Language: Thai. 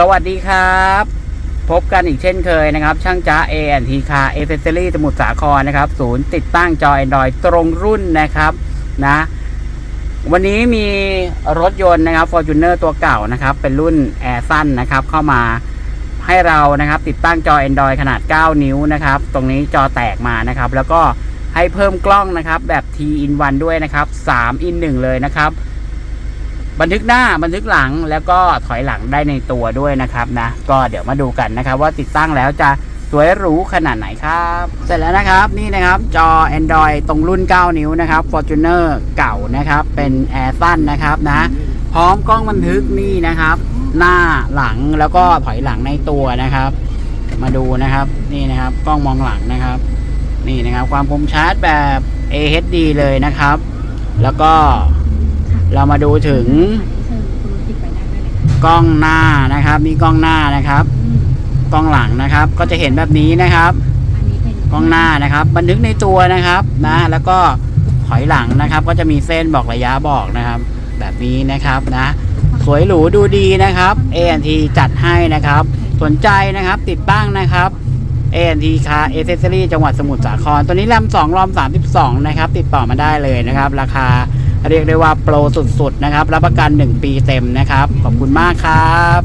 สวัสดีครับ พบกันอีกเช่นเคยนะครับ ช่างจ้า A&T Car a c c e s s o r y สมุทรสาครนะครับ ศูนย์ติดตั้งจอ Android ตรงรุ่นนะครับนะ วันนี้มีรถยนต์นะครับ Fortuner ตัวเก่านะครับ เป็นรุ่น Air สั้นนะครับ เข้ามาให้เรานะครับ ติดตั้งจอ Android ขนาด 9 นิ้วนะครับ ตรงนี้จอแตกมานะครับ แล้วก็ให้เพิ่มกล้องนะครับ แบบ T in 1ด้วยนะครับ3 in 1เลยนะครับ บันทึกหน้าบันทึกหลังแล้วก็ถอยหลังได้ในตัวด้วยนะครับนะ ก็เดี๋ยวมาดูกันนะครับ ว่าติดตั้งแล้วจะสวยหรูขนาดไหนครับ เสร็จแล้วนะครับนี่นะครับจอ Android ตรงรุ่น 9 นิ้วนะครับ Fortuner เก่านะครับ เป็น Air สั้นนะครับนะ พร้อมกล้องบันทึกนี่นะครับ หน้าหลังแล้วก็ถอยหลังในตัวนะครับ มาดูนะครับนี่นะครับกล้องมองหลังนะครับ นี่นะครับ ความคมชัดแบบ AHD เลยนะครับ แล้วก็ เรามาดูถึงกล้องหน้านะครับนี่กล้องหน้านะครับ กล้องหลังนะครับ ก็จะเห็นแบบนี้นะครับ กล้องหน้านะครับ บันทึกในตัวนะครับนะ แล้วก็ถอยหลังนะครับ ก็จะมีเส้นบอกระยะบอกนะครับ แบบนี้นะครับนะ สวยหรูดูดีนะครับ A&T จัดให้นะครับ สนใจนะครับติดตั้งนะครับ A&T Car Accessory จังหวัดสมุทรสาครตัวนี้แรม2รอม32นะครับ ติดต่อมาได้เลยนะครับ ราคา เรียกได้ว่าโปรสุดๆนะครับ รับประกัน 1 ปีเต็มนะครับ ขอบคุณมากครับ